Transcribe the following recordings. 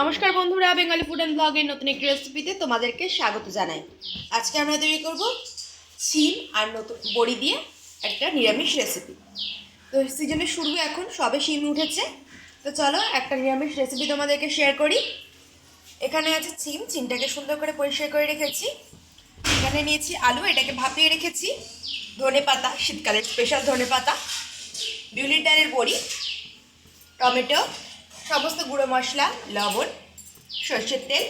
নমস্কার বন্ধুরা, Bengali food and ব্লগের নতুন একটি রেসিপিতে তোমাদেরকে স্বাগত জানাই। আজকে আমরা তৈরি করব শিম আর নতুন বড়ি দিয়ে একটা নিরামিষ রেসিপি তো সিজনের শুরু এখন, সবে শিম উঠেছে। তো চলো একটা নিরামিষ রেসিপি তোমাদেরকে শেয়ার করি। এখানে আছে চিম চিমটাকে সুন্দর করে পরিষ্কার করে রেখেছি। এখানে নিয়েছি আলু, এটাকে ভাপিয়ে রেখেছি। ধনে পাতা, শীতকালের স্পেশাল ধনে পাতা। বিউলির ডালের বড়ি, টমেটো সমস্ত গুঁড়ো মশলা, লবণ, সর্ষের তেল,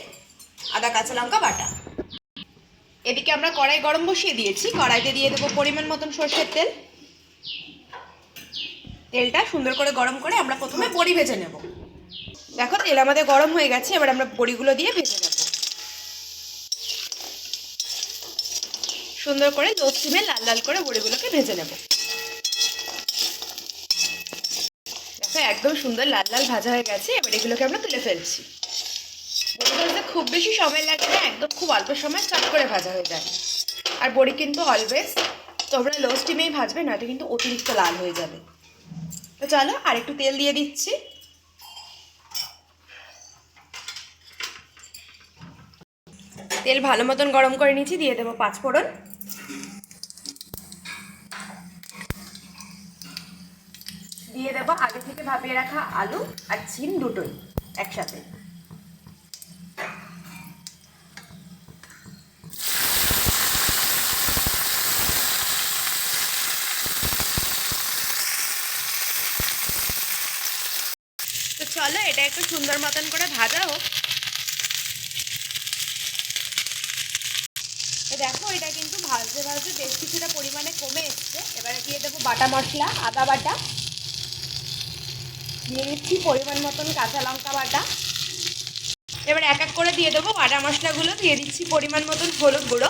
আদা, কাঁচা লঙ্কা, বাটা। এদিকে আমরা কড়াই গরম বসিয়ে দিয়েছি। কড়াইতে দিয়ে দেবো পরিমাণ মতন সর্ষের তেল। তেলটা সুন্দর করে গরম করে আমরা প্রথমে বড়ি ভেজে নেব। দেখো, তেল আমাদের গরম হয়ে গেছে, এবার আমরা বড়িগুলো দিয়ে ভেজে নেব। সুন্দর করে সিমে লাল লাল করে বড়িগুলোকে ভেজে নেব। একদম সুন্দর লাল লাল ভাজা হয়ে গেছে, এবার এগুলোকে আমরা তুলে ফেলছি। বড়ি ভাজতে খুব বেশি সময় লাগে না, একদম খুব অল্প সময় চট করে ভাজা হয়ে যায়। আর বড়ি কিন্তু অলওয়েজ তোমরা লো স্টিমেই ভাজবে, নয়তো কিন্তু অতিরিক্ত লাল হয়ে যাবে। তো চলো আর একটু তেল দিয়ে দিচ্ছি। তেল ভালো মতন গরম করে নিচ্ছি দিয়ে দেবো পাঁচ দিয়ে দেবো। আগে থেকে ভাপিয়ে রাখা আলু আর চিন দুটোই একসাথে। তো চলো, এটা একটু সুন্দর মতন করে ভাজা হোক। দেখো, এটা কিন্তু ভাজতে ভাজতে বেশ কিছুটা পরিমাণে কমে এসছে। এবারে দিয়ে দেবো বাটা মশলা, আদা বাটা। দিয়ে দিচ্ছি পরিমাণ মতন কাঁচা লঙ্কা বাটা। এবার এক এক করে দিয়ে দেবো, বাটা মশলাগুলো দিয়ে দিচ্ছি পরিমাণ মতন হলুদ গুঁড়ো,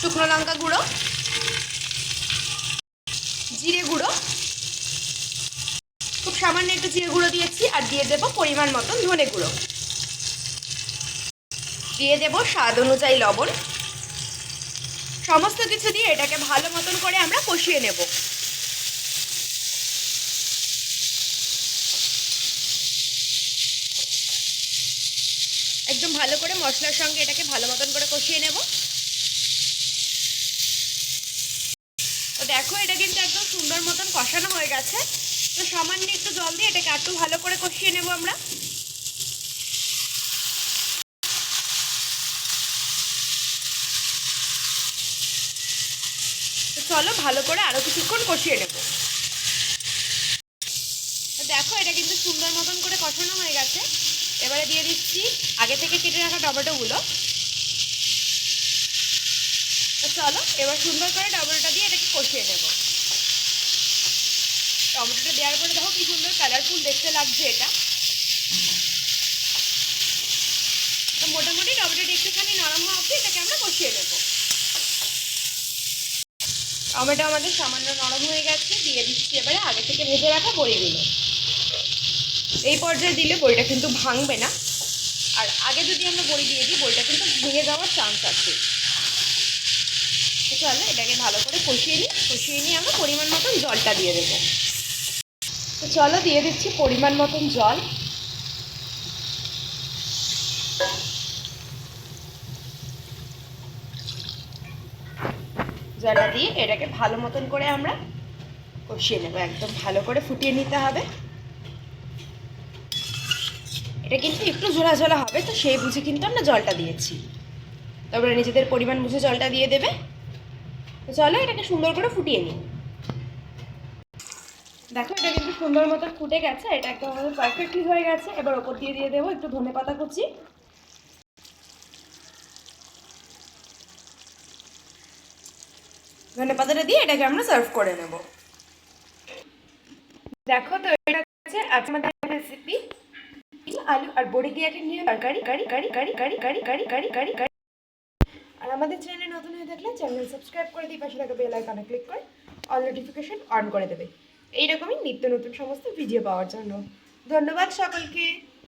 শুকনো লঙ্কা গুঁড়ো, জিরে গুঁড়ো। খুব সামান্য একটু জিরে গুঁড়ো দিয়েছি আর দিয়ে দেবো পরিমাণ মতন ধনে গুঁড়ো। দিয়ে দেবো স্বাদ অনুযায়ী লবণ। সমস্ত কিছু দিয়ে এটাকে ভালো মতন করে আমরা কষিয়ে নেব। একদম ভালো করে মশলার সঙ্গে এটাকে ভালো মতন করে কষিয়ে নেব। তো দেখো, এটা কিন্তু একদম সুন্দর মতন কষানো হয়ে গেছে। তো সামান্য একটু জল দিয়ে এটাকে একটু ভালো করে কষিয়ে নেব আমরা। চলো, ভালো করে আরও কিছুক্ষণ কষিয়ে নেব। দেখো, এটা কিন্তু সুন্দর মতন করে কষানো হয়ে গেছে। এবারে দিয়ে দিচ্ছি আগে থেকে কেটে রাখা টমেটোগুলো। তো চলো, এবার সুন্দর করে টমেটোটা দিয়ে এটাকে কষিয়ে নেব। টমেটোটা দেওয়ার পরে দেখো কি সুন্দর কালারফুল দেখতে লাগছে এটা। তো মোটামুটি টমেটোটা একটুখানি নরম হওয়া অবধি এটাকে আমরা কষিয়ে নেব। টমেটো আমাদের সামান্য নরম হয়ে গেছে, দিয়ে দিচ্ছি এবারে আগে থেকে ভেজে রাখা বড়িগুলো। এই পর্যায়ে দিলে বড়িটা কিন্তু ভাঙবে না। আর আগে যদি আমরা বড়ি দিয়ে দিই বড়িটা কিন্তু ভেঙে যাওয়ার চান্স আছে। চলো, এটাকে ভালো করে কষিয়ে নিই। কষিয়ে নিয়ে আমরা পরিমাণ মতন জলটা দিয়ে দেবো। তো চলো, দিয়ে দিচ্ছি পরিমাণ মতন জল। জলটা দিয়ে এটাকে ভালো মতন করে আমরা কষিয়ে নেব। একদম ভালো করে ফুটিয়ে নিতে হবে। এটা কিন্তু একটু ঝোলা ঝোলা হবে, তো সেই বুঝে কিন্তু আমরা জলটা দিয়েছি। তারপরে নিজেদের পরিমাণ বুঝে জলটা দিয়ে দেবে। তো চলো এটাকে সুন্দর করে ফুটিয়ে নিই। দেখো, এটা কিন্তু সুন্দর মতো ফুটে গেছে, এটা একদম আমাদের পারফেক্টলি হয়ে গেছে। এবার ওপর দিয়ে দিয়ে দেবো একটু ধনে পাতা কুচি। ধনে পাতাটা দিয়ে এটাকে আমরা সার্ভ করে নেব। দেখো তো, এটা হচ্ছে আজ আমাদের রেসিপি আলু আর বড়ি দিয়ে একটা নিয়ে তরকারি, কারি কারি কারি কারি কারি কারি কারি কারি কারি। আর আমাদের চ্যানেলে নতুন হয়ে থাকলে চ্যানেল সাবস্ক্রাইব করে দিয়ে পাশে থাকা বেল আইকনে ক্লিক করে অল নোটিফিকেশন অন করে দেবে। এইরকমই নিত্য নতুন সমস্ত ভিডিও পাওয়ার জন্য। ধন্যবাদ সকলকে।